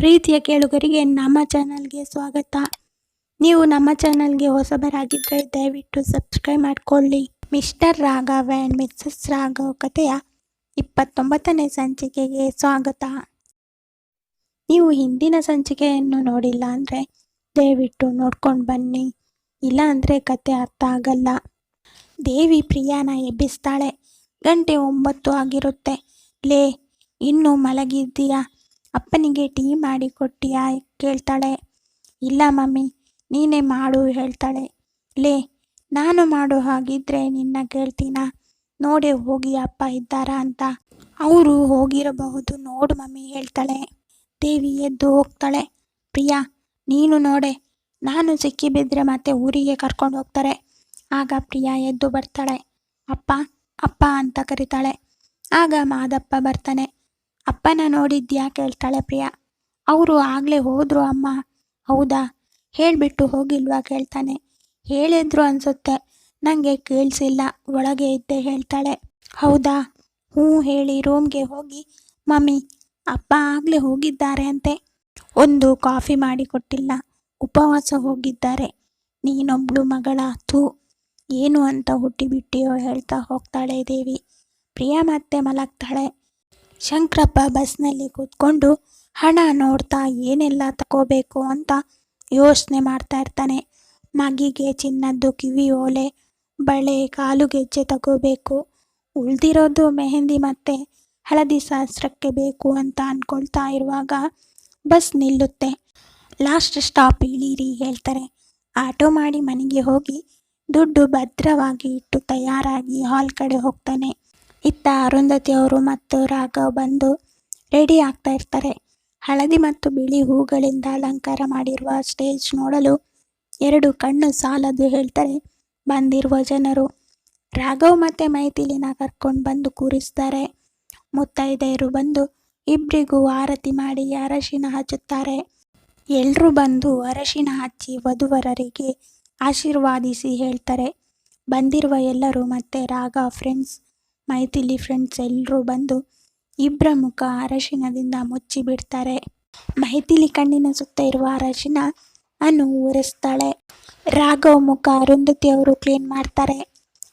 ಪ್ರೀತಿಯ ಕೇಳುಗರಿಗೆ ನಮ್ಮ ಚಾನಲ್ಗೆ ಸ್ವಾಗತ. ನೀವು ನಮ್ಮ ಚಾನಲ್ಗೆ ಹೊಸಬರಾಗಿದ್ದರೆ ದಯವಿಟ್ಟು ಸಬ್ಸ್ಕ್ರೈಬ್ ಮಾಡಿಕೊಳ್ಳಿ. Mister Raghav and missus Raghav ಕಥೆಯ ಇಪ್ಪತ್ತೊಂಬತ್ತನೇ ಸಂಚಿಕೆಗೆ ಸ್ವಾಗತ. ನೀವು ಹಿಂದಿನ ಸಂಚಿಕೆಯನ್ನು ನೋಡಿಲ್ಲ ಅಂದರೆ ದಯವಿಟ್ಟು ನೋಡ್ಕೊಂಡು ಬನ್ನಿ. ಇಲ್ಲ ಅಂದರೆ ಕತೆ ಅರ್ಥ ಆಗಲ್ಲ. ದೇವಿ ಪ್ರಿಯಾನ ಎಬ್ಬಿಸ್ತಾಳೆ. ಗಂಟೆ ಒಂಬತ್ತು ಆಗಿರುತ್ತೆ. ಲೇ, ಇನ್ನೂ ಮಲಗಿದ್ದೀಯಾ? ಅಪ್ಪನಿಗೆ ಟೀ ಮಾಡಿ ಕೊಟ್ಟಿಯಾ ಕೇಳ್ತಾಳೆ. ಇಲ್ಲ ಮಮ್ಮಿ, ನೀನೇ ಮಾಡು ಹೇಳ್ತಾಳೆ. ಲೇ, ನಾನು ಮಾಡೋ ಹಾಗಿದ್ರೆ ನಿನ್ನ ಕೇಳ್ತೀನ? ನೋಡೆ ಹೋಗಿ ಅಪ್ಪ ಇದ್ದಾರಾ ಅಂತ. ಅವರು ಹೋಗಿರಬಹುದು, ನೋಡು ಮಮ್ಮಿ ಹೇಳ್ತಾಳೆ. ದೇವಿ ಎದ್ದು ಹೋಗ್ತಾಳೆ. ಪ್ರಿಯಾ, ನೀನು ನೋಡೆ, ನಾನು ಸಿಕ್ಕಿ ಬಿದ್ದರೆ ಮತ್ತೆ ಊರಿಗೆ ಕರ್ಕೊಂಡು ಹೋಗ್ತಾರೆ. ಆಗ ಪ್ರಿಯಾ ಎದ್ದು ಬರ್ತಾಳೆ. ಅಪ್ಪ ಅಪ್ಪ ಅಂತ ಕರಿತಾಳೆ. ಆಗ ಮಾದಪ್ಪ ಬರ್ತಾನೆ. ಅಪ್ಪನ ನೋಡಿದ್ಯಾ ಕೇಳ್ತಾಳೆ ಪ್ರಿಯಾ. ಅವರು ಆಗಲೇ ಹೋದ್ರು ಅಮ್ಮ. ಹೌದಾ? ಹೇಳಿಬಿಟ್ಟು ಹೋಗಿಲ್ವಾ ಕೇಳ್ತಾನೆ. ಹೇಳಿದ್ರು ಅನ್ಸುತ್ತೆ. ನನಗೆ ಕೇಳಿಸಿಲ್ಲ. ಒಳಗೆ ಇದ್ದೆ ಹೇಳ್ತಾಳೆ. ಹೌದಾ? ಹ್ಞೂ ಹೇಳಿ, ರೂಮ್ಗೆ ಹೋಗಿ. ಮಮ್ಮಿ, ಅಪ್ಪ ಆಗಲೇ ಹೋಗಿದ್ದಾರೆ ಅಂತೆ. ಒಂದು ಕಾಫಿ ಮಾಡಿ ಕೊಟ್ಟಿಲ್ಲ. ಉಪವಾಸ ಹೋಗಿದ್ದಾರೆ. ನೀನೊಬ್ಳು ಮಗಳ ತೂ ಏನು ಅಂತ ಹುಟ್ಟಿಬಿಟ್ಟಿಯೋ ಹೇಳ್ತಾ ಹೋಗ್ತಾಳೆ ದೇವಿ. ಪ್ರಿಯಾ ಮತ್ತೆ ಮಲಗ್ತಾಳೆ. ಶಂಕರಪ್ಪ ಬಸ್ನಲ್ಲಿ ಕೂತ್ಕೊಂಡು, ಹಣ ನೋಡ್ತಾ ಏನೆಲ್ಲ ತಗೋಬೇಕು ಅಂತ ಯೋಚನೆ ಮಾಡ್ತಾ ಇರ್ತಾನೆ. ಮಗಿಗೆ ಚಿನ್ನದ್ದು ಕಿವಿ ಓಲೆ, ಬಳೆ ಕಾಲು ಗೆಜ್ಜೆ ತಗೋಬೇಕು. ಉಳ್ದಿರೋದು ಮೆಹಂದಿ ಮತ್ತು ಹಳದಿ ಶಾಸ್ತ್ರಕ್ಕೆ ಬೇಕು ಅಂತ ಅಂದ್ಕೊಳ್ತಾ ಇರುವಾಗ ಬಸ್ ನಿಲ್ಲುತ್ತೆ. ಲಾಸ್ಟ್ ಸ್ಟಾಪ್ ಇಳೀರಿ, ಹೇಳ್ತಾರೆ. ಆಟೋ ಮಾಡಿ ಮನೆಗೆ ಹೋಗಿ ದುಡ್ಡು ಭದ್ರವಾಗಿ ಇಟ್ಟು ತಯಾರಾಗಿ ಹಾಲ್ ಕಡೆ ಹೋಗ್ತಾನೆ. ಇತ್ತ ಅರುಂಧತಿ ಅವರು ಮತ್ತು ರಾಘವ್ ಬಂದು ರೆಡಿ ಆಗ್ತಾ ಇರ್ತಾರೆ. ಹಳದಿ ಮತ್ತು ಬಿಳಿ ಹೂಗಳಿಂದ ಅಲಂಕಾರ ಮಾಡಿರುವ ಸ್ಟೇಜ್ ನೋಡಲು ಎರಡು ಕಣ್ಣು ಸಾಲದು ಹೇಳ್ತಾರೆ. ಬಂದಿರುವ ಜನರು ರಾಘವ್ ಮತ್ತೆ ಮೈಥಿಲಿನ ಕರ್ಕೊಂಡು ಬಂದು ಕೂರಿಸ್ತಾರೆ. ಮುತ್ತೈದೆಯರು ಬಂದು ಇಬ್ಬರಿಗೂ ಆರತಿ ಮಾಡಿ ಅರಶಿನ ಹಚ್ಚುತ್ತಾರೆ. ಎಲ್ಲರೂ ಬಂದು ಅರಶಿನ ಹಚ್ಚಿ ವಧುವರರಿಗೆ ಆಶೀರ್ವಾದಿಸಿ ಹೇಳ್ತಾರೆ. ಬಂದಿರುವ ಎಲ್ಲರೂ ಮತ್ತೆ ರಾಘವ್ ಫ್ರೆಂಡ್ಸ್ ಮೈಥಿಲಿ ಫ್ರೆಂಡ್ಸ್ ಎಲ್ಲರೂ ಬಂದು ಇಬ್ಬರ ಮುಖ ಅರಶಿನದಿಂದ ಮುಚ್ಚಿ ಬಿಡ್ತಾರೆ. ಮೈಥಿಲಿ ಕಣ್ಣಿನ ಸುತ್ತ ಇರುವ ಅರಶಿನ ಅನ್ನು ಒರೆಸ್ತಾಳೆ ರಾಘವ್ ಮುಖ ಅರುಂಧತಿ ಅವರು ಕ್ಲೀನ್ ಮಾಡ್ತಾರೆ.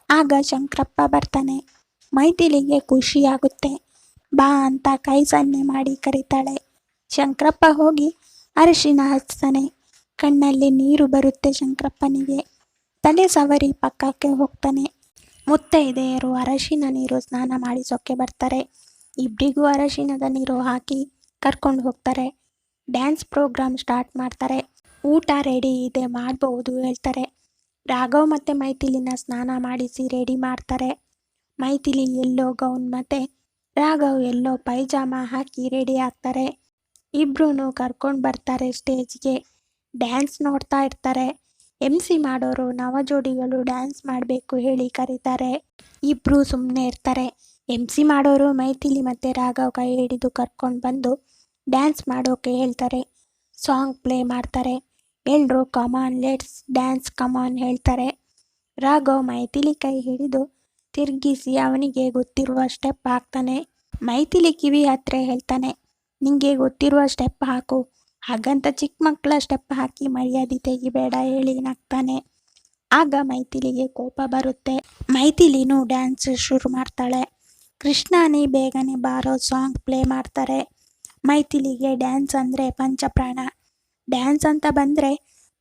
ಆಗ ಶಂಕರಪ್ಪ ಬರ್ತಾನೆ. ಮೈಥಿಲಿಗೆ ಖುಷಿಯಾಗುತ್ತೆ ಬಾ ಅಂತ ಕೈ ಸನ್ನೆ ಮಾಡಿ ಕರೀತಾಳೆ. ಶಂಕರಪ್ಪ ಹೋಗಿ ಅರಶಿನ ಹಚ್ತಾನೆ. ಕಣ್ಣಲ್ಲಿ ನೀರು ಬರುತ್ತೆ ಶಂಕರಪ್ಪನಿಗೆ. ತಲೆ ಸವರಿ ಪಕ್ಕಕ್ಕೆ ಹೋಗ್ತಾನೆ. ಮುತ್ತೈದೆಯರು ಅರಶಿನ ನೀರು ಸ್ನಾನ ಮಾಡಿಸೋಕ್ಕೆ ಬರ್ತಾರೆ. ಇಬ್ಬರಿಗೂ ಅರಶಿನದ ನೀರು ಹಾಕಿ ಕರ್ಕೊಂಡು ಹೋಗ್ತಾರೆ. ಡ್ಯಾನ್ಸ್ ಪ್ರೋಗ್ರಾಮ್ ಸ್ಟಾರ್ಟ್ ಮಾಡ್ತಾರೆ. ಊಟ ರೆಡಿ ಇದೆ ಮಾಡಬಹುದು ಹೇಳ್ತಾರೆ. ರಾಘವ್ ಮತ್ತು ಮೈಥಿಲಿನ ಸ್ನಾನ ಮಾಡಿಸಿ ರೆಡಿ ಮಾಡ್ತಾರೆ. ಮೈಥಿಲಿ ಎಲ್ಲೋ ಗೌನ್ ಮತ್ತು ರಾಘವ್ ಎಲ್ಲೋ ಪೈಜಾಮ ಹಾಕಿ ರೆಡಿ ಆಗ್ತಾರೆ. ಇಬ್ರು ಕರ್ಕೊಂಡು ಬರ್ತಾರೆ ಸ್ಟೇಜ್ಗೆ. ಡ್ಯಾನ್ಸ್ ನೋಡ್ತಾ ಇರ್ತಾರೆ. ಎಂ ಸಿ ಮಾಡೋರು ನವಜೋಡಿಗಳು ಡ್ಯಾನ್ಸ್ ಮಾಡಬೇಕು ಹೇಳಿ ಕರೀತಾರೆ. ಇಬ್ಬರು ಸುಮ್ಮನೆ ಇರ್ತಾರೆ. ಎಂ ಸಿ ಮಾಡೋರು ಮೈಥಿಲಿ ಮತ್ತು ರಾಘವ್ ಕೈ ಹಿಡಿದು ಕರ್ಕೊಂಡು ಬಂದು ಡ್ಯಾನ್ಸ್ ಮಾಡೋಕೆ ಹೇಳ್ತಾರೆ. ಸಾಂಗ್ ಪ್ಲೇ ಮಾಡ್ತಾರೆ. ಎಲ್ಲರೂ ಕಮಾನ್ ಲೆಟ್ಸ್ ಡ್ಯಾನ್ಸ್ ಕಮಾನ್ ಹೇಳ್ತಾರೆ. ರಾಘವ್ ಮೈಥಿಲಿ ಕೈ ಹಿಡಿದು ತಿರುಗಿಸಿ ಅವನಿಗೆ ಗೊತ್ತಿರುವ ಸ್ಟೆಪ್ ಹಾಕ್ತಾನೆ. ಮೈಥಿಲಿ ಕಿವಿ ಹತ್ರ ಹೇಳ್ತಾನೆ ನಿಮಗೆ ಗೊತ್ತಿರುವ ಸ್ಟೆಪ್ ಹಾಕು. ಹಾಗಂತ ಚಿಕ್ಕ ಮಕ್ಕಳ ಸ್ಟೆಪ್ ಹಾಕಿ ಮರ್ಯಾದೆ ತೆಗಿಬೇಡ ಹೇಳಿ ನಗ್ತಾನೆ. ಆಗ ಮೈಥಿಲಿಗೆ ಕೋಪ ಬರುತ್ತೆ. ಮೈಥಿಲಿನೂ ಡ್ಯಾನ್ಸ್ ಶುರು ಮಾಡ್ತಾಳೆ. ಕೃಷ್ಣಾನಿ ಬೇಗನೆ ಬಾರೋ ಸಾಂಗ್ ಪ್ಲೇ ಮಾಡ್ತಾರೆ. ಮೈಥಿಲಿಗೆ ಡ್ಯಾನ್ಸ್ ಅಂದರೆ ಪಂಚಪ್ರಾಣ. ಡ್ಯಾನ್ಸ್ ಅಂತ ಬಂದರೆ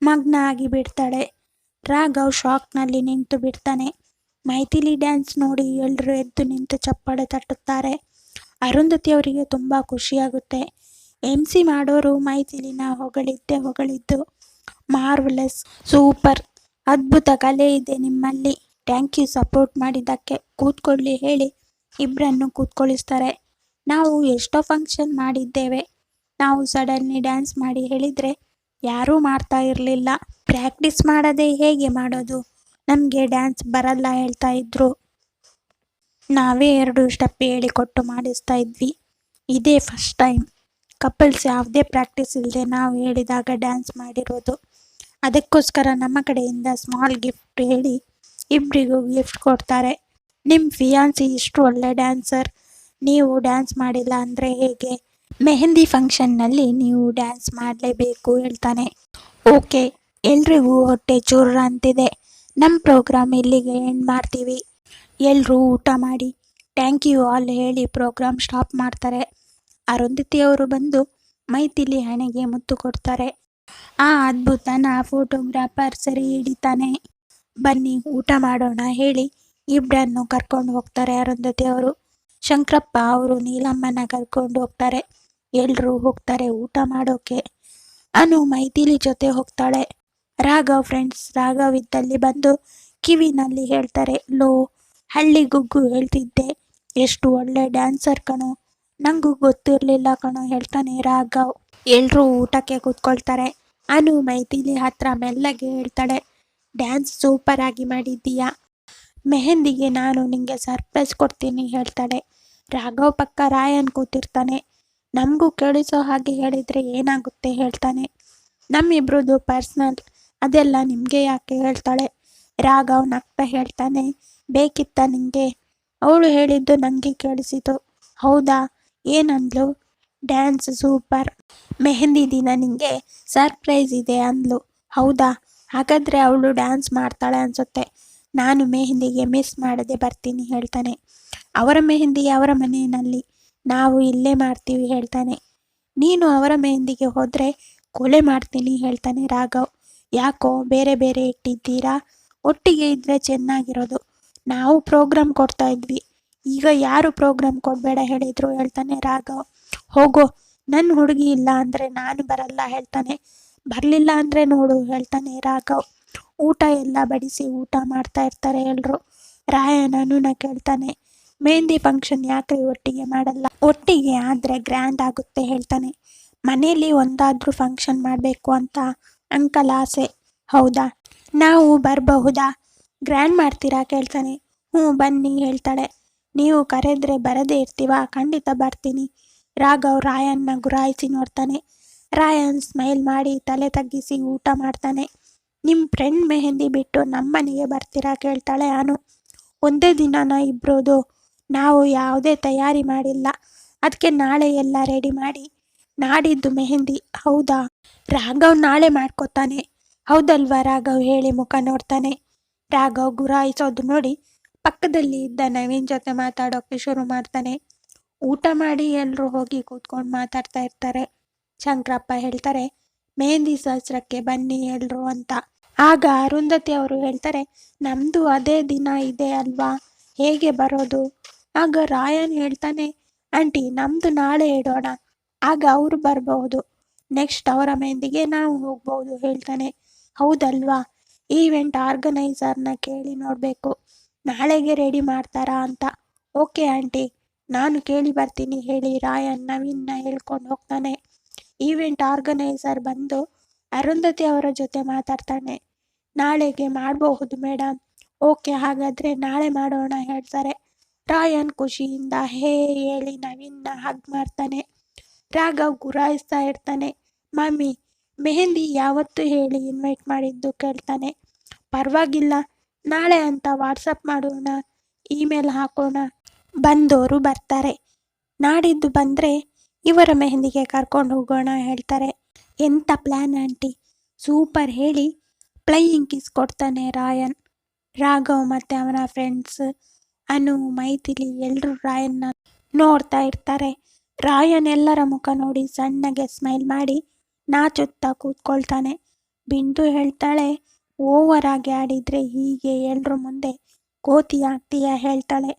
ಮಗ್ನ ಆಗಿ ಬಿಡ್ತಾಳೆ. ರಾಘವ್ ಶಾಕ್ನಲ್ಲಿ ನಿಂತು ಬಿಡ್ತಾನೆ. ಮೈಥಿಲಿ ಡ್ಯಾನ್ಸ್ ನೋಡಿ ಎಲ್ಲರೂ ಎದ್ದು ನಿಂತು ಚಪ್ಪಾಳೆ ತಟ್ಟುತ್ತಾರೆ. ಅರುಂಧತಿ ಅವರಿಗೆ ತುಂಬ ಖುಷಿಯಾಗುತ್ತೆ. ಎಂ ಸಿ ಮಾಡೋರು ಮೈಥಿಲಿನ ಹೊಗಳಿದ್ದೆ, ಹೊಗಳಿದ್ದು. ಮಾರ್ವಲಸ್ ಸೂಪರ್ ಅದ್ಭುತ ಕಲೆ ಇದೆ ನಿಮ್ಮಲ್ಲಿ. ಥ್ಯಾಂಕ್ ಯು ಸಪೋರ್ಟ್ ಮಾಡಿದ್ದಕ್ಕೆ. ಕೂತ್ಕೊಳ್ಳಿ, ಹೇಳಿ. ಇಬ್ಬರನ್ನು ಕೂತ್ಕೊಳ್ಳಿಸ್ತಾರೆ ನಾವು ಎಷ್ಟೋ ಫಂಕ್ಷನ್ ಮಾಡಿದ್ದೇವೆ. ನಾವು ಸಡನ್ಲಿ ಡ್ಯಾನ್ಸ್ ಮಾಡಿ ಹೇಳಿದರೆ ಯಾರೂ ಮಾಡ್ತಾ ಇರಲಿಲ್ಲ. ಪ್ರಾಕ್ಟೀಸ್ ಮಾಡದೆ ಹೇಗೆ ಮಾಡೋದು? ನಮಗೆ ಡ್ಯಾನ್ಸ್ ಬರಲ್ಲ ಹೇಳ್ತಾ ಇದ್ರು. ನಾವೇ ಎರಡು ಸ್ಟೆಪ್ ಹೇಳಿಕೊಟ್ಟು ಮಾಡಿಸ್ತಾ ಇದ್ವಿ. ಇದೇ ಫಸ್ಟ್ ಟೈಮ್ ಕಪಲ್ಸ್ ಯಾವುದೇ ಪ್ರಾಕ್ಟೀಸ್ ಇಲ್ಲದೆ ನಾವು ಹೇಳಿದಾಗ ಡ್ಯಾನ್ಸ್ ಮಾಡಿರೋದು. ಅದಕ್ಕೋಸ್ಕರ ನಮ್ಮ ಕಡೆಯಿಂದ ಸ್ಮಾಲ್ ಗಿಫ್ಟ್ ಹೇಳಿ ಇಬ್ಬರಿಗೂ ಗಿಫ್ಟ್ ಕೊಡ್ತಾರೆ. ನಿಮ್ಮ ಫಿಯಾನ್ಸಿ ಇಷ್ಟು ಒಳ್ಳೆ ಡ್ಯಾನ್ಸರ್ ನೀವು ಡ್ಯಾನ್ಸ್ ಮಾಡಿಲ್ಲ ಅಂದರೆ ಹೇಗೆ? ಮೆಹಂದಿ ಫಂಕ್ಷನ್ನಲ್ಲಿ ನೀವು ಡ್ಯಾನ್ಸ್ ಮಾಡಲೇಬೇಕು ಹೇಳ್ತಾನೆ. ಓಕೆ ಎಲ್ರಿಗೂ ಹೊಟ್ಟೆ ಚೂರ ಅಂತಿದೆ. ನಮ್ಮ ಪ್ರೋಗ್ರಾಮ್ ಇಲ್ಲಿಗೆ ಎಂಡ್ ಮಾಡ್ತೀವಿ. ಎಲ್ಲರೂ ಊಟ ಮಾಡಿ ಥ್ಯಾಂಕ್ ಯು ಆಲ್ ಹೇಳಿ ಪ್ರೋಗ್ರಾಮ್ ಸ್ಟಾಪ್ ಮಾಡ್ತಾರೆ. ಅರುಂಧತಿ ಅವರು ಬಂದು ಮೈತಿಲಿ ಹಣೆಗೆ ಮುತ್ತು ಕೊಡ್ತಾರೆ. ಆ ಅದ್ಭುತನ ಫೋಟೋಗ್ರಾಫರ್ ಸರಿ ಹಿಡಿತಾನೆ. ಬನ್ನಿ, ಊಟ ಮಾಡೋಣ ಹೇಳಿ ಇಬ್ಬರನ್ನು ಕರ್ಕೊಂಡು ಹೋಗ್ತಾರೆ ಅರುಂಧತಿ ಅವರು ಶಂಕರಪ್ಪ ಅವರು ನೀಲಮ್ಮನ ಕರ್ಕೊಂಡು ಹೋಗ್ತಾರೆ. ಎಲ್ಲರೂ ಹೋಗ್ತಾರೆ ಊಟ ಮಾಡೋಕೆ. ಅನು ಮೈತಿಲಿ ಜೊತೆ ಹೋಗ್ತಾಳೆ. ರಾಘವ್ ಫ್ರೆಂಡ್ಸ್ ರಾಘವ್ ಇದ್ದಲ್ಲಿ ಬಂದು ಕಿವಿನಲ್ಲಿ ಹೇಳ್ತಾರೆ, ಲೋ, ಹಳ್ಳಿ ಗುಗ್ಗು ಹೇಳ್ತಿದ್ದೆ. ಎಷ್ಟು ಒಳ್ಳೆ ಡ್ಯಾನ್ಸರ್ ಕಣೋ. ನಂಗೂ ಗೊತ್ತಿರಲಿಲ್ಲ ಕಣೋ, ಹೇಳ್ತಾನೆ, ರಾಘವ್. ಎಲ್ಲರೂ ಊಟಕ್ಕೆ ಕೂತ್ಕೊಳ್ತಾರೆ. ಅನು ಮೈಥಿಲಿ ಹತ್ರ ಮೆಲ್ಲಗೆ ಹೇಳ್ತಾಳೆ ಡ್ಯಾನ್ಸ್ ಸೂಪರ್ ಆಗಿ ಮಾಡಿದ್ದೀಯಾ? ಮೆಹಂದಿಗೆ ನಾನು ನಿಂಗೆ ಸರ್ಪ್ರೈಸ್ ಕೊಡ್ತೀನಿ, ಹೇಳ್ತಾಳೆ. ರಾಘವ್ ಪಕ್ಕ ರಾಯನ್ ಕೂತಿರ್ತಾನೆ. ನಮಗೂ ಕೇಳಿಸೋ ಹಾಗೆ ಹೇಳಿದರೆ ಏನಾಗುತ್ತೆ? ಹೇಳ್ತಾನೆ. ನಮ್ಮಿಬ್ರದ್ದು ಪರ್ಸ್ನಲ್ ಅದೆಲ್ಲ ನಿಮಗೆ ಯಾಕೆ? ಹೇಳ್ತಾಳೆ. ರಾಘವ್ ನಗ್ತಾ ಹೇಳ್ತಾನೆ. ಬೇಕಿತ್ತ ನಿಂಗೆ? ಅವಳು ಹೇಳಿದ್ದು ನನಗೆ ಕೇಳಿಸಿತು. ಹೌದಾ? ಏನಂದ್ಲು? Dance super. ಮೆಹಂದಿ ದಿನ ನಿಂಗೆ ಸರ್ಪ್ರೈಸ್ ಇದೆ ಅಂದ್ಲು. ಹೌದಾ? ಹಾಗಾದರೆ ಅವಳು ಡ್ಯಾನ್ಸ್ ಮಾಡ್ತಾಳೆ ಅನ್ಸುತ್ತೆ. ನಾನು ಮೆಹಂದಿಗೆ ಮಿಸ್ ಮಾಡದೆ ಬರ್ತೀನಿ, ಹೇಳ್ತಾನೆ. ಅವರ ಮೆಹಂದಿ ಅವರ ಮನೆಯಲ್ಲಿ. ನಾವು ಇಲ್ಲೇ ಮಾಡ್ತೀವಿ, ಹೇಳ್ತಾನೆ. ನೀನು ಅವರ ಮೆಹಂದಿಗೆ ಹೋದರೆ ಕೊಲೆ ಮಾಡ್ತೀನಿ, ಹೇಳ್ತಾನೆ ರಾಘವ್. ಯಾಕೋ? ಬೇರೆ ಬೇರೆ ಇಟ್ಟಿದ್ದೀರಾ? ಒಟ್ಟಿಗೆ ಇದ್ರೆ ಚೆನ್ನಾಗಿರೋದು. ನಾವು ಪ್ರೋಗ್ರಾಮ್ ಕೊಡ್ತಾ ಇದ್ವಿ. ಈಗ ಯಾರು ಪ್ರೋಗ್ರಾಮ್ ಕೊಡಬೇಡ ಹೇಳಿದ್ರು ಹೇಳ್ತಾನೆ ರಾಘವ್. ಹೋಗೋ ನನ್ನ ಹುಡುಗಿ ಇಲ್ಲ ಅಂದರೆ ನಾನು ಬರಲ್ಲ ಹೇಳ್ತಾನೆ. ಬರಲಿಲ್ಲ ಅಂದರೆ ನೋಡು ಹೇಳ್ತಾನೆ ರಾಘವ್. ಊಟ ಎಲ್ಲ ಬಡಿಸಿ ಊಟ ಮಾಡ್ತಾ ಇರ್ತಾರೆ ಎಲ್ಲರೂ ರಾಯನನು ಕೇಳ್ತಾನೆ. ಮೆಹಂದಿ ಫಂಕ್ಷನ್ ಯಾಕೆ ಒಟ್ಟಿಗೆ ಮಾಡಲ್ಲ? ಒಟ್ಟಿಗೆ ಆದರೆ ಗ್ರ್ಯಾಂಡ್ ಆಗುತ್ತೆ ಹೇಳ್ತಾನೆ. ಮನೆಯಲ್ಲಿ ಒಂದಾದರೂ ಫಂಕ್ಷನ್ ಮಾಡಬೇಕು ಅಂತ ಅಂಕಲ್ ಆಸೆ. ಹೌದಾ? ನಾವು ಬರಬಹುದಾ? ಗ್ರ್ಯಾಂಡ್ ಮಾಡ್ತೀರಾ? ಕೇಳ್ತಾನೆ. ಹ್ಞೂ, ಬನ್ನಿ ಹೇಳ್ತಾಳೆ. ನೀವು ಕರೆದ್ರೆ ಬರದೇ ಇರ್ತೀವಾ? ಖಂಡಿತ ಬರ್ತೀನಿ. ರಾಘವ್ ರಾಯನ್ನ ಗುರಾಯಿಸಿ ನೋಡ್ತಾನೆ. ರಾಯನ್ ಸ್ಮೈಲ್ ಮಾಡಿ ತಲೆ ತಗ್ಗಿಸಿ ಊಟ ಮಾಡ್ತಾನೆ. ನಿಮ್ಮ ಫ್ರೆಂಡ್ ಮೆಹಂದಿ ಬಿಟ್ಟು ನಮ್ಮನೆಗೆ ಬರ್ತೀರಾ ಕೇಳ್ತಾಳೆ ಅನು. ಒಂದೇ ದಿನನ ಇಬ್ರೋದು. ನಾವು ಯಾವುದೇ ತಯಾರಿ ಮಾಡಿಲ್ಲ. ಅದಕ್ಕೆ ನಾಳೆ ಎಲ್ಲ ರೆಡಿ ಮಾಡಿ. ನಾಡಿದ್ದು ಮೆಹಂದಿ. ಹೌದಾ? ರಾಘವ್ ನಾಳೆ ಮಾಡ್ಕೋತಾನೆ. ಹೌದಲ್ವಾ ರಾಘವ್ ಹೇಳಿ ಮುಖ ನೋಡ್ತಾನೆ. ರಾಘವ್ ಗುರಾಯಿಸೋದು ನೋಡಿ ಪಕ್ಕದಲ್ಲಿ ಇದ್ದ ನವೀನ್ ಜೊತೆ ಮಾತಾಡೋಕೆ ಶುರು ಮಾಡ್ತಾನೆ. ಊಟ ಮಾಡಿ ಎಲ್ಲರೂ ಹೋಗಿ ಕೂತ್ಕೊಂಡು ಮಾತಾಡ್ತಾ ಇರ್ತಾರೆ. ಶಂಕರಪ್ಪ ಹೇಳ್ತಾರೆ, ಮೆಹಂದಿ ಶಾಸ್ತ್ರಕ್ಕೆ ಬನ್ನಿ ಎಲ್ರು ಅಂತ. ಆಗ ಅರುಂಧತಿ ಅವರು ಹೇಳ್ತಾರೆ ನಮ್ಮದು ಅದೇ ದಿನ ಇದೆ ಅಲ್ವಾ? ಹೇಗೆ ಬರೋದು? ಆಗ ರಾಯನ್ ಹೇಳ್ತಾನೆ, ಆಂಟಿ ನಮ್ಮದು ನಾಳೆ ಇಡೋಣ. ಆಗ ಅವರು ಬರಬಹುದು. ನೆಕ್ಸ್ಟ್ ಅವರ ಮೆಹಂದಿಗೆ ನಾವು ಹೋಗ್ಬೋದು ಹೇಳ್ತಾನೆ. ಹೌದಲ್ವಾ? ಈವೆಂಟ್ ಆರ್ಗನೈಸರ್ನ ಕೇಳಿ ನೋಡಬೇಕು. ನಾಳೆಗೆ ರೆಡಿ ಮಾಡ್ತಾರಾ ಅಂತ. ಓಕೆ ಆಂಟಿ ನಾನು ಕೇಳಿ ಬರ್ತೀನಿ ಹೇಳಿ ರಾಯನ್, ನವೀನ್ನ ಹೇಳ್ಕೊಂಡು ಹೋಗ್ತಾನೆ. ಈವೆಂಟ್ ಆರ್ಗನೈಸರ್ ಬಂದು ಅರುಂಧತಿ ಅವರ ಜೊತೆ ಮಾತಾಡ್ತಾನೆ. ನಾಳೆಗೆ ಮಾಡಬಹುದು ಮೇಡಮ್ ಓಕೆ ಹಾಗಾದರೆ ನಾಳೆ ಮಾಡೋಣ ಹೇಳ್ತಾರೆ. ರಾಯನ್ ಖುಷಿಯಿಂದ, ಹೇ ಹೇಳಿ ನವೀನ್ನ ಹಗ್ ಮಾಡ್ತಾನೆ. ರಾಘವ್ ಗುರಾಯಿಸ್ತಾ ಇರ್ತಾನೆ. ಮಮ್ಮಿ, ಮೆಹಂದಿ ಯಾವತ್ತು ಹೇಳಿ ಇನ್ವೈಟ್ ಮಾಡಿದ್ದು ಕೇಳ್ತಾನೆ. ಪರವಾಗಿಲ್ಲ ನಾಳೆ ಅಂತ ವಾಟ್ಸಪ್ ಮಾಡೋಣ, ಇಮೇಲ್ ಹಾಕೋಣ. ಬಂದವರು ಬರ್ತಾರೆ. ನಾಡಿದ್ದು ಬಂದರೆ ಇವರ ಮೆಹಂದಿಗೆ ಕರ್ಕೊಂಡು ಹೋಗೋಣ ಹೇಳ್ತಾರೆ. ಎಂಥ ಪ್ಲ್ಯಾನ್ ಆಂಟಿ? ಸೂಪರ್ ಹೇಳಿ. ಪ್ಲೈಯಿಂಗ್ ಕಿಸ್ ಕೊಡ್ತಾನೆ ರಾಯನ್. ರಾಘವ್ ಮತ್ತು ಅವನ ಫ್ರೆಂಡ್ಸ್ ಅನು, ಮೈಥಿಲಿ ಎಲ್ಲರೂ ರಾಯನ್ನ ನೋಡ್ತಾ ಇರ್ತಾರೆ. ರಾಯನ್ ಎಲ್ಲರ ಮುಖ ನೋಡಿ ಸಣ್ಣಗೆ ಸ್ಮೈಲ್ ಮಾಡಿ ನಾಚುತ್ತಾ ಕೂತ್ಕೊಳ್ತಾನೆ. ಬಿಂದು ಹೇಳ್ತಾಳೆ ಓವರ್ ಆಗಿ ಆಡಿದರೆ ಹೀಗೆ ಎಲ್ರ ಮುಂದೆ ಕೋತಿ ಆಗ್ತೀಯ ಹೇಳ್ತಾಳೆ.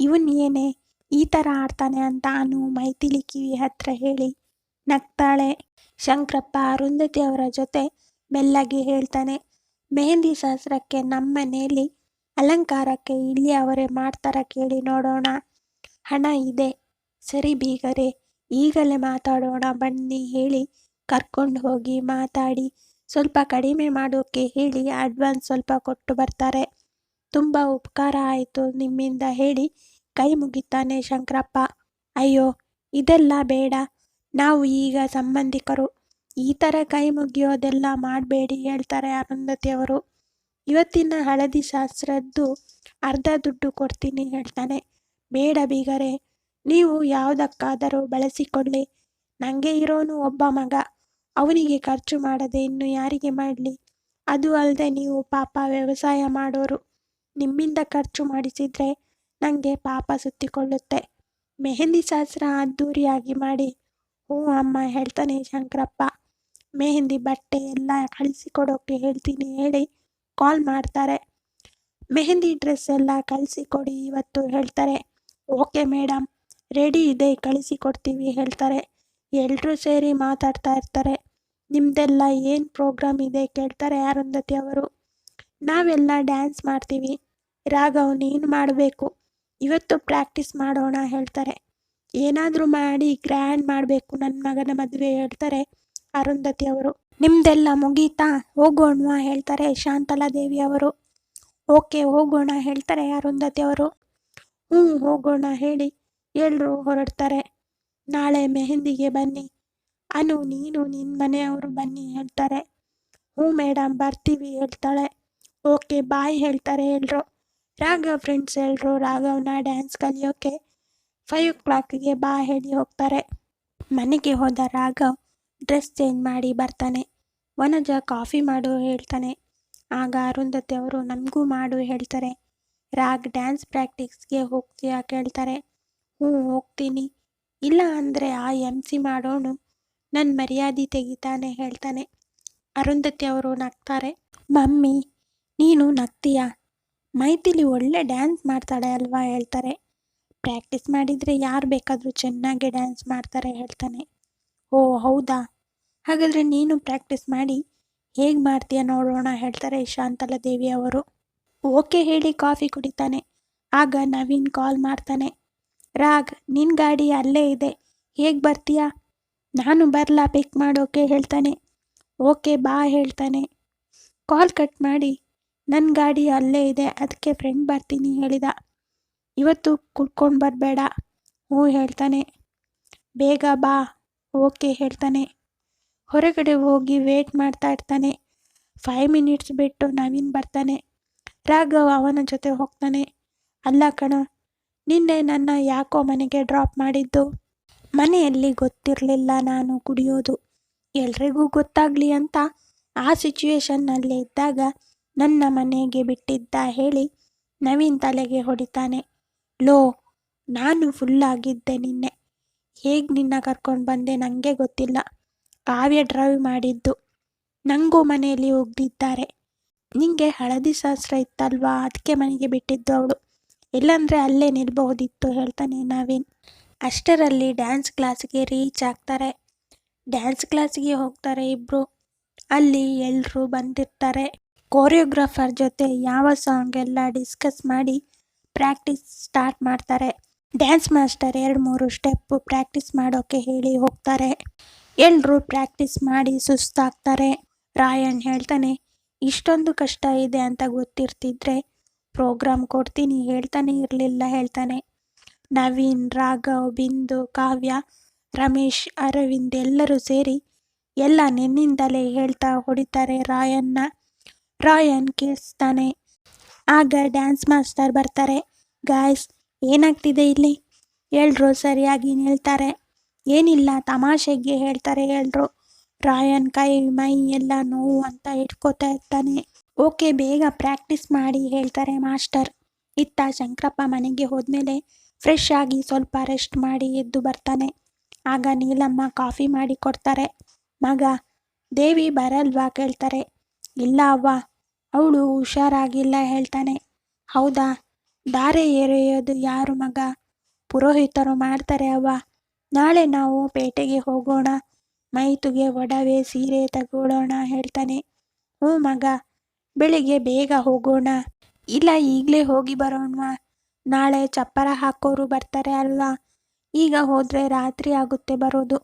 ಇವನ್ ಏನೇ ಈ ಥರ ಆಡ್ತಾನೆ ಅಂತ ಅನು ಮೈಥಿಲಿ ಕಿವಿ ಹತ್ರ ಹೇಳಿ ನಗ್ತಾಳೆ. ಶಂಕರಪ್ಪ ಅರುಂಧತಿ ಅವರ ಜೊತೆ ಮೆಲ್ಲಗೆ ಹೇಳ್ತಾನೆ. ಮೆಹಂದಿ ಶಾಸ್ತ್ರಕ್ಕೆ ನಮ್ಮ ಮನೆಯಲ್ಲಿ ಅಲಂಕಾರಕ್ಕೆ ಇಲ್ಲಿ ಅವರೇ ಮಾಡ್ತಾರ ಕೇಳಿ ನೋಡೋಣ. ಹಣ ಇದೆ. ಸರಿ ಬೀಗರೆ, ಈಗಲೇ ಮಾತಾಡೋಣ ಬನ್ನಿ ಹೇಳಿ ಕರ್ಕೊಂಡು ಹೋಗಿ ಮಾತಾಡಿ ಸ್ವಲ್ಪ ಕಡಿಮೆ ಮಾಡೋಕ್ಕೆ ಹೇಳಿ ಅಡ್ವಾನ್ಸ್ ಸ್ವಲ್ಪ ಕೊಟ್ಟು ಬರ್ತಾರೆ. ತುಂಬ ಉಪಕಾರ ಆಯಿತು ನಿಮ್ಮಿಂದ ಹೇಳಿ ಕೈ ಮುಗಿತಾನೆ ಶಂಕರಪ್ಪ. ಅಯ್ಯೋ, ಇದೆಲ್ಲ ಬೇಡ. ನಾವು ಈಗ ಸಂಬಂಧಿಕರು. ಈ ಥರ ಕೈ ಮುಗಿಯೋದೆಲ್ಲ ಮಾಡಬೇಡಿ ಹೇಳ್ತಾರೆ ಅರುಂಧತಿಯವರು ಇವತ್ತಿನ ಹಳದಿ ಶಾಸ್ತ್ರದ್ದು ಅರ್ಧ ದುಡ್ಡು ಕೊಡ್ತೀನಿ ಹೇಳ್ತಾನೆ. ಬೇಡ ಬೀಗರೆ, ನೀವು ಯಾವುದಕ್ಕಾದರೂ ಬಳಸಿಕೊಳ್ಳಿ. ನನಗೆ ಇರೋನು ಒಬ್ಬ ಮಗ. ಅವನಿಗೆ ಖರ್ಚು ಮಾಡದೆ ಇನ್ನು ಯಾರಿಗೆ ಮಾಡಲಿ? ಅದು ಅಲ್ಲದೆ ನೀವು ಪಾಪ ವ್ಯವಸಾಯ ಮಾಡೋರು. ನಿಮ್ಮಿಂದ ಖರ್ಚು ಮಾಡಿಸಿದರೆ ನನಗೆ ಪಾಪ ಸುತ್ತಿಕೊಳ್ಳುತ್ತೆ. ಮೆಹಂದಿ ಶಾಸ್ತ್ರ ಅದ್ಧೂರಿಯಾಗಿ ಮಾಡಿ. ಹ್ಞೂ ಅಮ್ಮ, ಹೇಳ್ತಾನೆ ಶಂಕರಪ್ಪ. ಮೆಹಂದಿ ಬಟ್ಟೆ ಎಲ್ಲ ಕಳಿಸಿಕೊಡೋಕ್ಕೆ ಹೇಳ್ತೀನಿ ಹೇಳಿ, ಕಾಲ್ ಮಾಡ್ತಾರೆ. ಮೆಹಂದಿ ಡ್ರೆಸ್ ಎಲ್ಲ ಕಳಿಸಿಕೊಡಿ ಇವತ್ತು ಹೇಳ್ತಾರೆ. ಓಕೆ ಮೇಡಮ್ ರೆಡಿ ಇದೆ, ಕಳಿಸಿಕೊಡ್ತೀವಿ ಹೇಳ್ತಾರೆ. ಎಲ್ಲರೂ ಸೇರಿ ಮಾತಾಡ್ತಾ ಇರ್ತಾರೆ. ನಿಮ್ಮದೆಲ್ಲ ಏನು ಪ್ರೋಗ್ರಾಮ್ ಇದೆ ಕೇಳ್ತಾರೆ ಅರುಂಧತಿ ಅವರು. ನಾವೆಲ್ಲ ಡ್ಯಾನ್ಸ್ ಮಾಡ್ತೀವಿ. ರಾಘವ್, ನೀನು ಮಾಡಬೇಕು. ಇವತ್ತು ಪ್ರಾಕ್ಟೀಸ್ ಮಾಡೋಣ ಹೇಳ್ತಾರೆ. ಏನಾದರೂ ಮಾಡಿ ಗ್ರ್ಯಾಂಡ್ ಮಾಡಬೇಕು ನನ್ನ ಮಗನ ಮದುವೆ ಹೇಳ್ತಾರೆ ಅರುಂಧತಿ ಅವರು. ನಿಮ್ದೆಲ್ಲ ಮುಗೀತಾ? ಹೋಗೋಣ ಹೇಳ್ತಾರೆ ಶಾಂತಲಾ ದೇವಿ ಅವರು. ಓಕೆ, ಹೋಗೋಣ ಹೇಳ್ತಾರೆ ಅರುಂಧತಿ ಅವರು. ಹ್ಞೂ ಹೋಗೋಣ ಹೇಳಿ ಎಲ್ಲರೂ ಹೊರಡ್ತಾರೆ. ನಾಳೆ ಮೆಹಂದಿಗೆ ಬನ್ನಿ. ಅನು ನೀನು ನಿನ್ನ ಮನೆಯವರು ಬನ್ನಿ ಹೇಳ್ತಾರೆ. ಹ್ಞೂ ಮೇಡಮ್ ಬರ್ತೀವಿ ಹೇಳ್ತಾಳೆ. ಓಕೆ, ಬಾಯ್ ಹೇಳ್ತಾರೆ ಎಲ್ಲರೂ ರಾಘವ್ ಫ್ರೆಂಡ್ಸ್ ಎಲ್ಲರೂ ರಾಘವ್ನ ಡ್ಯಾನ್ಸ್ ಕಲಿಯೋಕೆ ಫೈವ್ ಓ ಕ್ಲಾಕ್ಗೆ ಬಾ ಹೇಳಿ ಹೋಗ್ತಾರೆ. ಮನೆಗೆ ಹೋದ ರಾಘವ್ ಡ್ರೆಸ್ ಚೇಂಜ್ ಮಾಡಿ ಬರ್ತಾನೆ. ವನಜ ಕಾಫಿ ಮಾಡು ಹೇಳ್ತಾನೆ. ಆಗ ಅರುಂಧತಿ ಅವರು ನಮಗೂ ಮಾಡು ಹೇಳ್ತಾರೆ. ರಾಗ್ ಡ್ಯಾನ್ಸ್ ಪ್ರಾಕ್ಟೀಸ್ಗೆ ಹೋಗ್ತೀಯಾ ಕೇಳ್ತಾರೆ. ಹ್ಞೂ ಹೋಗ್ತೀನಿ. ಇಲ್ಲ ಅಂದರೆ ಆ ಎಂ ಸಿ ಮಾಡೋನು ನನ್ನ ಮರ್ಯಾದೆ ತೆಗಿತಾನೆ ಹೇಳ್ತಾನೆ. ಅರುಂಧತಿ ಅವರು ನಗ್ತಾರೆ. ಮಮ್ಮಿ, ನೀನು ನಗ್ತೀಯಾ? ಮೈಥಿಲಿ ಒಳ್ಳೆ ಡ್ಯಾನ್ಸ್ ಮಾಡ್ತಾಳೆ ಅಲ್ವಾ ಹೇಳ್ತಾರೆ. ಪ್ರಾಕ್ಟೀಸ್ ಮಾಡಿದರೆ ಯಾರು ಬೇಕಾದರೂ ಚೆನ್ನಾಗಿ ಡ್ಯಾನ್ಸ್ ಮಾಡ್ತಾರೆ ಹೇಳ್ತಾನೆ. ಓ, ಹೌದಾ? ಹಾಗಾದರೆ ನೀನು ಪ್ರಾಕ್ಟೀಸ್ ಮಾಡಿ ಹೇಗೆ ಮಾಡ್ತೀಯ ನೋಡೋಣ ಹೇಳ್ತಾರೆ ಶಾಂತಲಾ ದೇವಿ ಅವರು. ಓಕೆ ಹೇಳಿ ಕಾಫಿ ಕುಡಿತಾನೆ. ಆಗ ನವೀನ್ ಕಾಲ್ ಮಾಡ್ತಾನೆ. ರಾಗ್ ನಿನ್ನ ಗಾಡಿ ಅಲ್ಲೇ ಇದೆ. ಹೇಗೆ ಬರ್ತೀಯಾ? ನಾನು ಬರಲಾ ಪಿಕ್ ಮಾಡೋಕೆ ಹೇಳ್ತಾನೆ. ಓಕೆ, ಬಾ ಹೇಳ್ತಾನೆ. ಕಾಲ್ ಕಟ್ ಮಾಡಿ ನನ್ನ ಗಾಡಿ ಅಲ್ಲೇ ಇದೆ ಅದಕ್ಕೆ ಫ್ರೆಂಡ್ ಬರ್ತೀನಿ ಹೇಳಿದ. ಇವತ್ತು ಕುಡ್ಕೊಂಡು ಬರಬೇಡ ಹ್ಞೂ ಹೇಳ್ತಾನೆ. ಬೇಗ ಬಾ, ಓಕೆ ಹೇಳ್ತಾನೆ. ಹೊರಗಡೆ ಹೋಗಿ ವೇಟ್ ಮಾಡ್ತಾ ಇರ್ತಾನೆ. ಫೈವ್ ಮಿನಿಟ್ಸ್ ಬಿಟ್ಟು ನವೀನ್ ಬರ್ತಾನೆ. ರಾಘವ್ ಅವನ ಜೊತೆ ಹೋಗ್ತಾನೆ. ಅಲ್ಲ ಕಣ, ನಿನ್ನೆ ನನ್ನ ಯಾಕೋ ಮನೆಗೆ ಡ್ರಾಪ್ ಮಾಡಿದ್ದು? ಮನೆಯಲ್ಲಿ ಗೊತ್ತಿರಲಿಲ್ಲ ನಾನು ಕುಡಿಯೋದು. ಎಲ್ರಿಗೂ ಗೊತ್ತಾಗಲಿ ಅಂತ ಆ ಸಿಚುವೇಶನ್ನಲ್ಲಿ ಇದ್ದಾಗ ನನ್ನ ಮನೆಗೆ ಬಿಟ್ಟಿದ್ದ ಹೇಳಿ ನವೀನ್ ತಲೆಗೆ ಹೊಡಿತಾನೆ. ಲೋ, ನಾನು ಫುಲ್ಲಾಗಿದ್ದೆ ನಿನ್ನೆ. ಹೇಗೆ ನಿನ್ನ ಕರ್ಕೊಂಡು ಬಂದೆ ನನಗೆ ಗೊತ್ತಿಲ್ಲ. ಕಾವ್ಯ ಡ್ರೈವ್ ಮಾಡಿದ್ದು. ನನಗೂ ಮನೆಯಲ್ಲಿ ಹೋಗ್ದಿದ್ದಾರೆ. ನಿಂಗೆ ಹಳದಿ ಶಾಸ್ತ್ರ ಇತ್ತಲ್ವಾ? ಅದಕ್ಕೆ ಮನೆಗೆ ಬಿಟ್ಟಿದ್ದು ಅವಳು. ಇಲ್ಲಾಂದರೆ ಅಲ್ಲೇ ನಿಲ್ಬಹುದಿತ್ತು ಹೇಳ್ತಾನೆ ನವೀನ್. ಅಷ್ಟರಲ್ಲಿ ಡ್ಯಾನ್ಸ್ ಕ್ಲಾಸ್ಗೆ ರೀಚ್ ಆಗ್ತಾರೆ. ಡ್ಯಾನ್ಸ್ ಕ್ಲಾಸ್ಗೆ ಹೋಗ್ತಾರೆ ಇಬ್ಬರು ಅಲ್ಲಿ ಎಲ್ಲರೂ ಬಂದಿರ್ತಾರೆ. ಕೋರಿಯೋಗ್ರಾಫರ್ ಜೊತೆ ಯಾವ ಸಾಂಗ್ ಎಲ್ಲ ಡಿಸ್ಕಸ್ ಮಾಡಿ ಪ್ರಾಕ್ಟೀಸ್ ಸ್ಟಾರ್ಟ್ ಮಾಡ್ತಾರೆ. ಡ್ಯಾನ್ಸ್ ಮಾಸ್ಟರ್ ಎರಡು ಮೂರು ಸ್ಟೆಪ್ ಪ್ರಾಕ್ಟೀಸ್ ಮಾಡೋಕ್ಕೆ ಹೇಳಿ ಹೋಗ್ತಾರೆ. ಎಲ್ಲರೂ ಪ್ರಾಕ್ಟೀಸ್ ಮಾಡಿ ಸುಸ್ತಾಗ್ತಾರೆ. ರಾಯನ್ ಹೇಳ್ತಾನೆ, ಇಷ್ಟೊಂದು ಕಷ್ಟ ಇದೆ ಅಂತ ಗೊತ್ತಿರ್ತಿದ್ರೆ ಪ್ರೋಗ್ರಾಮ್ ಕೊಡ್ತೀನಿ, ಹೇಳ್ತಾನೆ ಇರಲಿಲ್ಲ, ಹೇಳ್ತಾನೆ. ನವೀನ್, ರಾಘವ್, ಬಿಂದು, ಕಾವ್ಯ, ರಮೇಶ್, ಅರವಿಂದ್ ಎಲ್ಲರೂ ಸೇರಿ ಎಲ್ಲ ನಿನ್ನಿಂದಲೇ ಹೇಳ್ತಾ ಹೊಡಿತಾರೆ ರಾಯನ್ನ ರಾಯನ್ ಕೇಳಿಸ್ತಾನೆ ಆಗ ಡ್ಯಾನ್ಸ್ ಮಾಸ್ಟರ್ ಬರ್ತಾರೆ. ಗಾಯ್ಸ್, ಏನಾಗ್ತಿದೆ ಇಲ್ಲಿ? ಎಲ್ರು ಸರಿಯಾಗಿ ನಿಲ್ತಾರೆ. ಏನಿಲ್ಲ, ತಮಾಷೆಗೆ ಹೇಳ್ತಾರೆ ಎಲ್ರು. ರಾಯನ್ ಕೈ, ಮೈ ಎಲ್ಲ ನೋವು ಅಂತ ಇಟ್ಕೋತಾ ಇರ್ತಾನೆ. ಓಕೆ, ಬೇಗ ಪ್ರಾಕ್ಟೀಸ್ ಮಾಡಿ, ಹೇಳ್ತಾರೆ ಮಾಸ್ಟರ್. ಇತ್ತ ಶಂಕರಪ್ಪ ಮನೆಗೆ ಹೋದ್ಮೇಲೆ ಫ್ರೆಶ್ ಆಗಿ ಸ್ವಲ್ಪ ರೆಸ್ಟ್ ಮಾಡಿ ಎದ್ದು ಬರ್ತಾನೆ. ಆಗ ನೀಲಮ್ಮ ಕಾಫಿ ಮಾಡಿ ಕೊಡ್ತಾರೆ. ಮಗ, ದೇವಿ ಬರಲ್ವಾ? ಕೇಳ್ತಾರೆ. ಇಲ್ಲ ಅವ್ವ. ಅವಳು ಹುಷಾರಾಗಿಲ್ಲ ಹೇಳ್ತಾನೆ. ಹೌದಾ? ದಾರೆ ಎರೆಯೋದು ಯಾರು ಮಗ? ಪುರೋಹಿತರು ಮಾಡ್ತಾರೆ ಅವ್ವ. ನಾಳೆ ನಾವು ಪೇಟೆಗೆ ಹೋಗೋಣ. ಮೈತುಗೆ ಒಡವೆ, ಸೀರೆ ತಗೊಳ್ಳೋಣ, ಹೇಳ್ತಾನೆ. ಹ್ಞೂ ಮಗ, ಬೆಳಿಗ್ಗೆ ಬೇಗ ಹೋಗೋಣ. ಇಲ್ಲ, ಈಗಲೇ ಹೋಗಿ ಬರೋಣವಾ. ನಾಳೆ ಚಪ್ಪರ ಹಾಕೋರು ಬರ್ತಾರೆ ಅಲ್ವಾ? ಈಗ ಹೋದರೆ ರಾತ್ರಿ ಆಗುತ್ತೆ ಬರೋದು.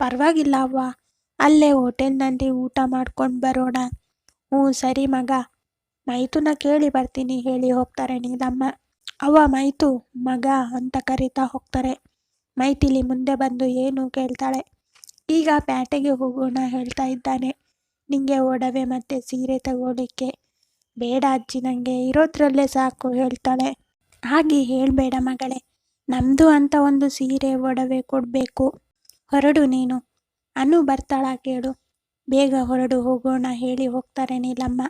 ಪರವಾಗಿಲ್ಲ ಅವ್ವ. ಅಲ್ಲೇ ಹೋಟೆಲ್ನಲ್ಲಿ ಊಟ ಮಾಡ್ಕೊಂಡು ಬರೋಣ. ಹ್ಞೂ, ಸರಿ ಮಗ. ಮೈತುನ ಕೇಳಿ ಬರ್ತೀನಿ. ಹೇಳಿ ಹೋಗ್ತಾರೆ ನೀಲಮ್ಮ. ಅವ್ವ, ಮೈತು, ಮಗ ಅಂತ ಕರೀತಾ ಹೋಗ್ತಾರೆ. ಮೈತಿಲಿ ಮುಂದೆ ಬಂದು ಏನು ಕೇಳ್ತಾಳೆ? ಈಗ ಪ್ಯಾಟೆಗೆ ಹೋಗೋಣ ಹೇಳ್ತಾ ಇದ್ದಾನೆ. ನಿಂಗೆ ಒಡವೆ ಮತ್ತು ಸೀರೆ ತಗೊಳ್ಳಿಕ್ಕೆ. ಬೇಡ ಅಜ್ಜಿ ನನಗೆ ಇರೋದ್ರಲ್ಲೇ ಸಾಕು ಹೇಳ್ತಾಳೆ. ಹಾಗೆ ಹೇಳಬೇಡ ಮಗಳೇ. ನಮ್ಮದು ಅಂತ ಒಂದು ಸೀರೆ ಒಡವೆ ಕೊಡಬೇಕು. ಹೊರಡು ನೀನು. ಅನು ಬರ್ತಾಳ ಕೇಳು. ಬೇಗ ಹೊರಡು ಹೋಗೋಣ ಹೇಳಿ ಹೋಗ್ತಾರೆ ನೀಲಮ್ಮ.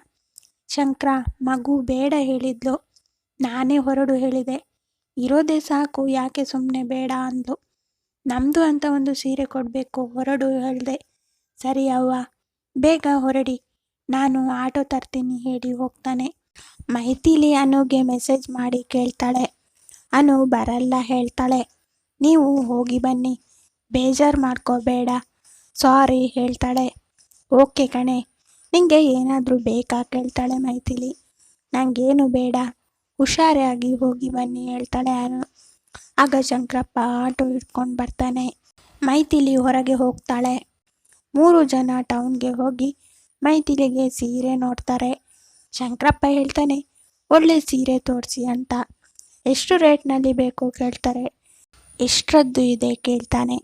ಶಂಕ್ರ ಮಗು ಬೇಡ ಹೇಳಿದ್ಲು. ನಾನೇ ಹೊರಡು ಹೇಳಿದೆ. ಇರೋದೇ ಸಾಕು, ಯಾಕೆ ಸುಮ್ಮನೆ ಬೇಡ ಅಂದ್ಲು. ನಮ್ಮದು ಅಂತ ಒಂದು ಸೀರೆ ಕೊಡಬೇಕು, ಹೊರಡು ಹೇಳಿದೆ. ಸರಿ ಅವ್ವ, ಬೇಗ ಹೊರಡಿ. ನಾನು ಆಟೋ ತರ್ತೀನಿ ಹೇಳಿ ಹೋಗ್ತಾನೆ. ಮೈಥಿಲಿ ಅನುಗೆ ಮೆಸೇಜ್ ಮಾಡಿ ಕೇಳ್ತಾಳೆ. ಅನು ಬರಲ್ಲ ಹೇಳ್ತಾಳೆ. ನೀವು ಹೋಗಿ ಬನ್ನಿ. ಬೇಜಾರು ಮಾಡ್ಕೋಬೇಡ. ಸಾರಿ ಹೇಳ್ತಾಳೆ. ಓಕೆ ಕಣೆ. ನಿಂಗೆ ಏನಾದರೂ ಬೇಕಾ ಕೇಳ್ತಾಳೆ ಮೈಥಿಲಿ ನನಗೇನು ಬೇಡ. ಹುಷಾರಾಗಿ ಹೋಗಿ ಬನ್ನಿ ಹೇಳ್ತಾಳೆ ಅನು. ಆಗ ಶಂಕರಪ್ಪ ಆಟೋ ಇಟ್ಕೊಂಡು ಬರ್ತಾನೆ. ಮೈಥಿಲಿ ಹೊರಗೆ ಹೋಗ್ತಾಳೆ. ಮೂರು ಜನ ಟೌನ್ಗೆ ಹೋಗಿ ಮೈಥಿಲಿಗೆ ಸೀರೆ ನೋಡ್ತಾರೆ. ಶಂಕರಪ್ಪ ಹೇಳ್ತಾನೆ, ಒಳ್ಳೆ ಸೀರೆ ತೋರಿಸಿ ಅಂತ. ಎಷ್ಟು ರೇಟ್ನಲ್ಲಿ ಬೇಕು ಕೇಳ್ತಾರೆ. ಎಷ್ಟರದ್ದು ಇದೆ ಕೇಳ್ತಾನೆ.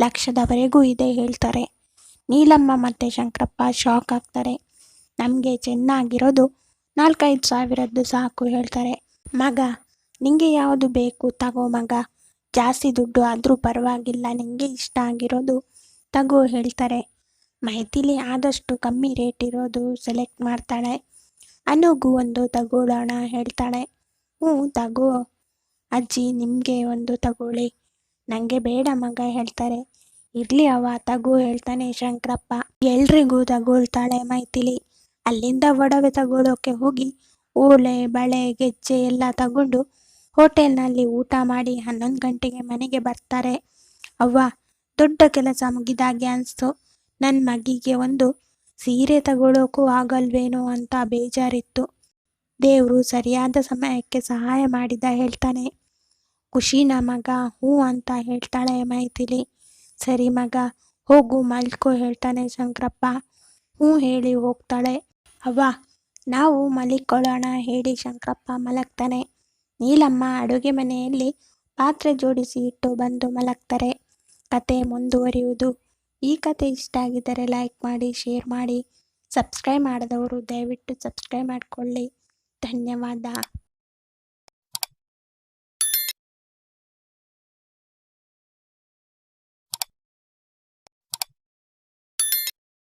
ಲಕ್ಷದವರೆಗೂ ಇದೆ ಹೇಳ್ತಾರೆ. ನೀಲಮ್ಮ ಮತ್ತು ಶಂಕರಪ್ಪ ಶಾಕ್ ಆಗ್ತಾರೆ. ನಮಗೆ ಚೆನ್ನಾಗಿರೋದು ನಾಲ್ಕೈದು ಸಾವಿರದ್ದು ಸಾಕು ಹೇಳ್ತಾರೆ. ಮಗ, ನಿಂಗೆ ಯಾವುದು ಬೇಕು ತಗೋ ಮಗ. ಜಾಸ್ತಿ ದುಡ್ಡು ಆದರೂ ಪರವಾಗಿಲ್ಲ, ನಿಂಗೆ ಇಷ್ಟ ಆಗಿರೋದು ತಗೋ ಹೇಳ್ತಾರೆ. ಮೈಥಿಲಿ ಆದಷ್ಟು ಕಮ್ಮಿ ರೇಟ್ ಇರೋದು ಸೆಲೆಕ್ಟ್ ಮಾಡ್ತಾಳೆ. ಅನುಗೂ ಒಂದು ತಗೊಳ್ಳೋಣ ಹೇಳ್ತಾಳೆ. ಹ್ಞೂ, ತಗೋ. ಅಜ್ಜಿ, ನಿಮಗೆ ಒಂದು ತಗೊಳ್ಳಿ. ನನಗೆ ಬೇಡ ಮಗ ಹೇಳ್ತಾರೆ. ಇರಲಿ ಅವ ತಗೋ ಹೇಳ್ತಾನೆ ಶಂಕರಪ್ಪ. ಎಲ್ರಿಗೂ ತಗೊಳ್ತಾಳೆ ಮೈಥಿಲಿ. ಅಲ್ಲಿಂದ ಒಡವೆ ತಗೊಳ್ಳೋಕೆ ಹೋಗಿ ಓಲೆ, ಬಳೆ, ಗೆಜ್ಜೆ ಎಲ್ಲ ತಗೊಂಡು ಹೋಟೆಲ್ನಲ್ಲಿ ಊಟ ಮಾಡಿ ಹನ್ನೊಂದು ಗಂಟೆಗೆ ಮನೆಗೆ ಬರ್ತಾರೆ. ಅವ್ವ, ದೊಡ್ಡ ಕೆಲಸ ಮುಗಿದಾಗೆ ಅನಿಸ್ತು. ನನ್ನ ಮಗಿಗೆ ಒಂದು ಸೀರೆ ತಗೊಳ್ಳೋಕ್ಕೂ ಆಗಲ್ವೇನೋ ಅಂತ ಬೇಜಾರಿತ್ತು. ದೇವರು ಸರಿಯಾದ ಸಮಯಕ್ಕೆ ಸಹಾಯ ಮಾಡಿದ ಹೇಳ್ತಾನೆ. ಖುಷಿನ ಮಗ, ಹೂ ಅಂತ ಹೇಳ್ತಾಳೆ ಮೈಥಿಲಿ. ಸರಿ ಮಗ, ಹೋಗು ಮಲ್ಕೋ ಹೇಳ್ತಾನೆ ಶಂಕರಪ್ಪ. ಹ್ಞೂ ಹೇಳಿ ಹೋಗ್ತಾಳೆ. ಅವ್ವ, ನಾವು ಮಲಿಕೊಳ್ಳೋಣ ಹೇಳಿ ಶಂಕರಪ್ಪ ಮಲಗ್ತಾನೆ. ನೀಲಮ್ಮ ಅಡುಗೆ ಮನೆಯಲ್ಲಿ ಪಾತ್ರೆ ಜೋಡಿಸಿ ಇಟ್ಟು ಬಂದು ಮಲಗ್ತಾರೆ. ಕತೆ ಮುಂದುವರಿಯುವುದು. ಈ ಕತೆ ಇಷ್ಟ ಆಗಿದ್ದರೆ ಲೈಕ್ ಮಾಡಿ ಶೇರ್ ಮಾಡಿ ಸಬ್ಸ್ಕ್ರೈಬ್ ಮಾಡಿದವರು ದಯವಿಟ್ಟು ಸಬ್ಸ್ಕ್ರೈಬ್ ಮಾಡಿಕೊಳ್ಳಿ. ಧನ್ಯವಾದ.